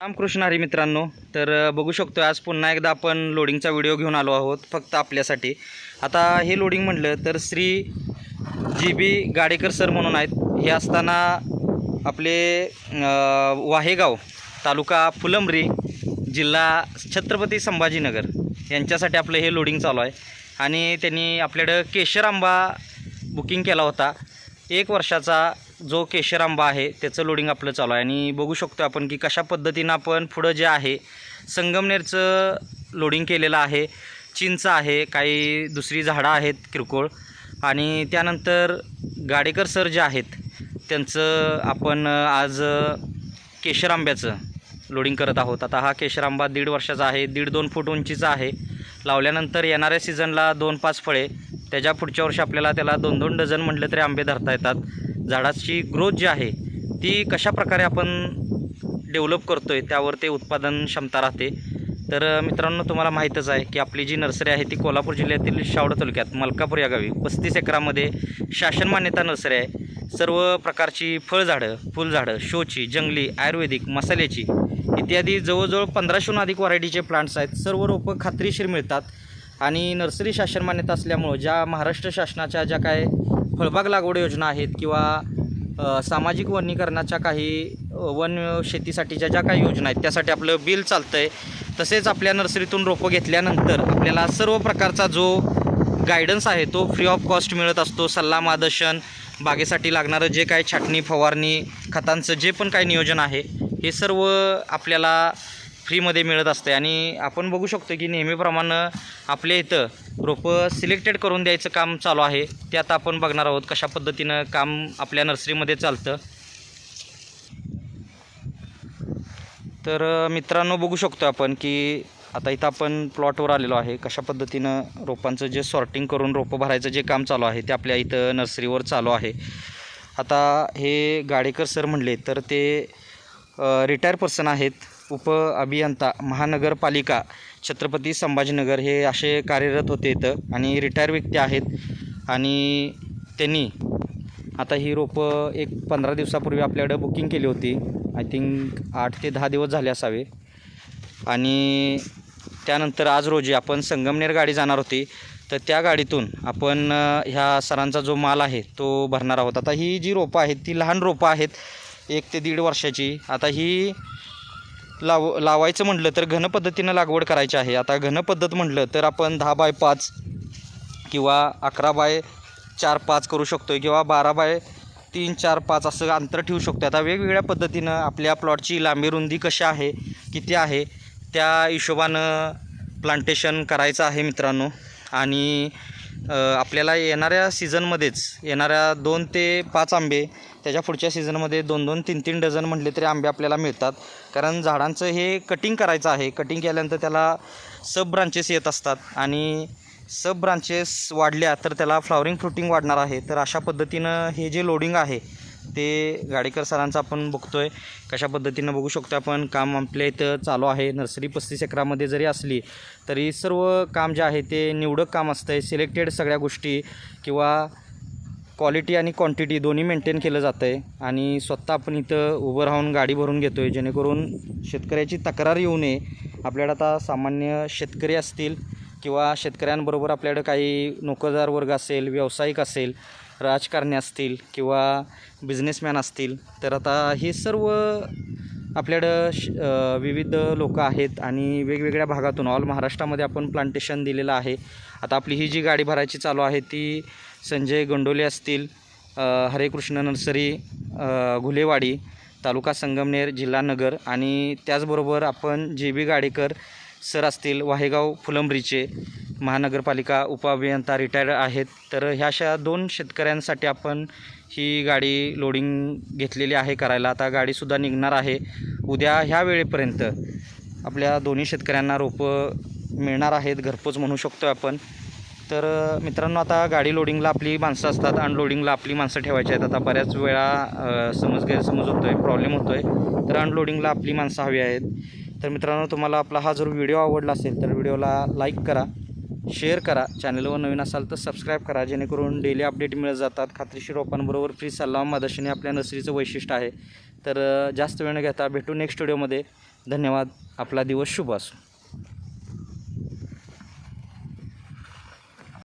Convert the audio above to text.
रामकृष्ण हरी मित्रांनो. तर बघू शकतो आज पुन्हा एकदा आपण लोडिंगचा व्हिडिओ घेऊन आलो आहोत फक्त आपल्यासाठी. आता हे लोडिंग म्हटलं तर Shri G B Gadekar sir म्हणून आहेत. हे असताना आपले वाहेगाव तालुका फुलंब्री जिल्हा छत्रपती संभाजीनगर यांच्यासाठी आपलं हे लोडिंग चालू आहे. आणि त्यांनी आपल्याकडं केशर आंबा बुकिंग केला होता. एक वर्षाचा जो केशर आंबा आहे त्याचं लोडिंग आपलं चालू आहे. आणि बघू शकतो आपण की कशा पद्धतीनं आपण पुढं जे आहे संगमनेरचं लोडिंग केलेलं आहे. चिंच आहे काही दुसरी झाडं आहेत किरकोळ. आणि त्यानंतर गाडेकर सर जे आहेत त्यांचं आपण आज केशर आंब्याचं लोडिंग करत आहोत. आता हा केशर आंबा दीड वर्षाचा आहे दीड दोन फूट उंचीचा आहे. लावल्यानंतर येणाऱ्या सीझनला दोन पाच फळे त्याच्या पुढच्या वर्षी आपल्याला त्याला दोन दोन डझन म्हटलं तरी आंबे धरता येतात. झाडाची ग्रोथ जी आहे ती कशा प्रकारे आपण डेव्हलप करतो आहे त्यावर ते उत्पादन क्षमता राहते. तर मित्रांनो तुम्हाला माहीतच आहे की आपली जी नर्सरी आहे ती कोल्हापूर जिल्ह्यातील शावडा तालुक्यात मलकापूर या गावी. पस्तीस एकरामध्ये शासन मान्यता नर्सरी आहे. सर्व प्रकारची फळझाडं फुलझाडं शोची जंगली आयुर्वेदिक मसाल्याची इत्यादी जवळजवळ पंधराशेहून अधिक व्हरायटीचे प्लांट्स आहेत. सर्व रोपं खात्रीशीर मिळतात. आणि नर्सरी शासन मान्यता असल्यामुळं ज्या महाराष्ट्र शासनाच्या ज्या काय फळबाग लागवड योजना आहेत किंवा सामाजिक वनीकरणाच्या काही वन शेतीसाठीच्या ज्या काही योजना आहेत त्यासाठी आपलं बिल चालतं आहे तसेच आपल्या नर्सरीतून रोपं घेतल्यानंतर आपल्याला सर्व प्रकारचा जो गायडन्स आहे तो फ्री ऑफ कॉस्ट मिळत असतो. सल्ला मार्गदर्शन बागेसाठी लागणारं जे काही छाटणी फवारणी खतांचं जे पण काही नियोजन आहे हे सर्व आपल्याला फ्रीमध्ये मिळत असते आणि आपण बघू शकतो की नेहमीप्रमाणे आपल्या इथं रोपं सिलेक्टेड करून द्यायचं काम चालू आहे. ते आता आपण बघणार आहोत कशा पद्धतीनं काम आपल्या नर्सरीमध्ये चालतं. तर मित्रांनो बघू शकतो आपण की आता इथं आपण प्लॉटवर आलेलो आहे. कशा पद्धतीनं रोपांचं जे सॉर्टिंग करून रोपं भरायचं जे काम चालू आहे ते आपल्या इथं नर्सरीवर चालू आहे. आता हे गाडेकर सर म्हणले तर ते रिटायर पर्सन आहेत. उप अभियंता महानगरपालिका छत्रपती संभाजीनगर हे असे कार्यरत होते इथं आणि रिटायर व्यक्ती आहेत. आणि त्यांनी आता ही रोपं एक पंधरा दिवसापूर्वी आपल्याकडे बुकिंग केली होती. आय थिंक आठ ते दहा दिवस झाले असावे. आणि त्यानंतर आज रोजी आपण संगमनेर गाडी जाणार होती. तर त्या गाडीतून आपण ह्या सरांचा जो माल आहे तो भरणार आहोत. आता ही जी रोपं आहेत ती लहान रोपं आहेत. एक ते दीड वर्षाची. आता ही लाव लावायचं म्हटलं तर घन पद्धतीनं लागवड करायची आहे. आता घन पद्धत म्हटलं तर आपण दहा बाय पाच किंवा अकरा बाय चार पाच करू शकतो किंवा बारा बाय तीन चार पाच असं अंतर ठेवू शकतो आता वेगवेगळ्या पद्धतीनं आपल्या प्लॉटची लांबी रुंदी कशी आहे किती आहे त्या हिशोबानं प्लांटेशन करायचं आहे मित्रांनो. आणि आपल्याला येणाऱ्या सीझनमध्येच येणाऱ्या दोन ते पाच आंबे त्याच्या पुढच्या सीझनमध्ये दोन दोन तीन तीन डझन म्हटले तरी आंबे आपल्याला मिळतात. कारण झाडांचं हे कटिंग करायचं आहे. कटिंग केल्यानंतर त्याला सब ब्रांचेस येत असतात. आणि सब ब्रांचेस वाढल्या तर त्याला फ्लॉवरिंग फ्रुटिंग वाढणार आहे. तर अशा पद्धतीनं हे जे लोडिंग आहे ते गाडेकर सरांचं आपण बघतो आहे कशा पद्धतीनं बघू शकतो आपण. काम आपल्या इथं चालू आहे. नर्सरी पस्तीस एकरामध्ये जरी असली तरी सर्व काम जे आहे ते निवडक काम असतं आहे सिलेक्टेड सगळ्या गोष्टी किंवा क्वालिटी आणि क्वांटिटी दोन्ही मेंटेन केलं जातं आहे आणि स्वतः आपण इथं उभं राहून गाडी भरून घेतो आहे जेणेकरून शेतकऱ्याची तक्रार येऊ नये. आपल्याकडं आता सामान्य शेतकरी असतील किंवा शेतकऱ्यांबरोबर आपल्याकडं काही नोकरदार वर्ग असेल व्यावसायिक असेल राजकारणी असतील किंवा बिझनेसमॅन असतील तर आता हे सर्व आपल्याकडं श विविध लोक आहेत आणि वेगवेगळ्या भागातून ऑल महाराष्ट्रामध्ये आपण प्लांटेशन दिलेलं आहे. आता आपली ही जी गाडी भरायची चालू आहे ती संजय गोंडोले असतील हरे हरेकृष्ण नर्सरी घुलेवाडी तालुका संगमनेर जिल्हा नगर आणि त्याचबरोबर आपण जे बी गाडेकर सर असतील वाहेगाव फुलंब्रीचे महानगरपालिका उपअभियंता रिटायर्ड आहेत. तर ह्या अशा दोन शेतकऱ्यांसाठी आपण ही गाडी लोडिंग घेतलेली आहे करायला. आता गाडीसुद्धा निघणार आहे. उद्या ह्या वेळेपर्यंत आपल्या दोन्ही शेतकऱ्यांना रोपं मिळणार आहेत घरपोच म्हणू शकतो आपण. तर मित्रांनो आता गाडी लोडिंगला आपली माणसं असतात. अनलोडिंगला आपली माणसं ठेवायची आहेत. आता बऱ्याच वेळा समज गैरसमज होतो आहे प्रॉब्लेम होतो आहे तर अनलोडिंगला आपली माणसं हवी आहेत. तर मित्रांनो तुम्हाला आपला हा जर व्हिडिओ आवडला असेल तर व्हिडिओला लाईक करा शेअर करा. चॅनलवर नवीन असाल तर सबस्क्राईब करा. जेणेकरून डेली अपडेट मिळत जातात. खात्रीशीर रोपांबरोबर फ्री सल्ला मार्गदर्शन आपल्या नर्सरीचं वैशिष्ट्य आहे. तर जास्त वेळ न घेता भेटू नेक्स्ट व्हिडिओमध्ये धन्यवाद. आपला दिवस शुभ असो.